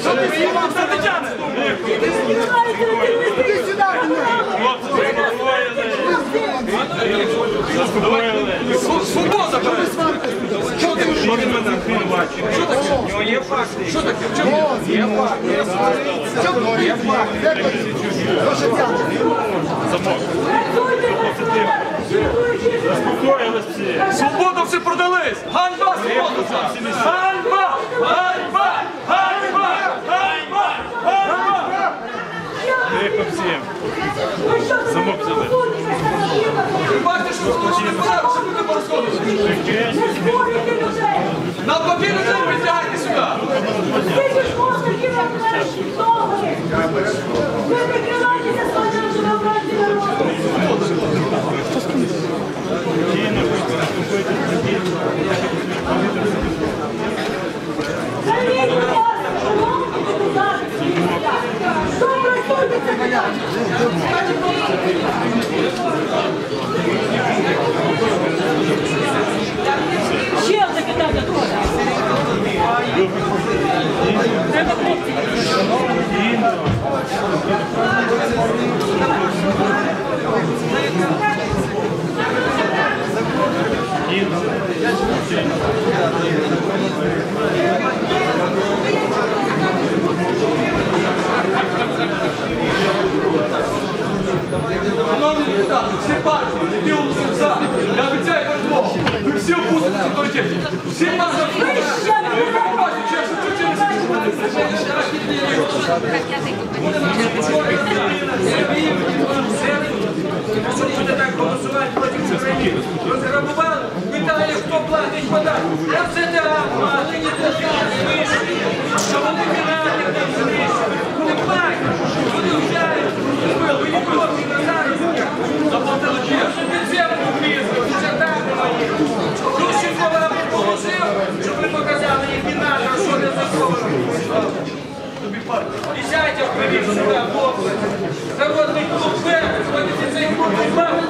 Що ти сюди, Свобода. Є факти. Що таке? В продались! Ганьба свободу! Ганьба! Ганьба! Ганьба! Тихо всім. Замок взяли. Бачите, що свободу не подали, люди порозходилися. На папір людей притягайте сюди! Скільки ж можна кидати наші ноги? いいね。все партии, не делал сердца. Я обещаю вам Бог, вы все будете святой дети. Все нас Будете так голосувати проти України. Розграбували, питали, хто платить податки. Я все дам, а ти не дождав, вийшли. Vamos!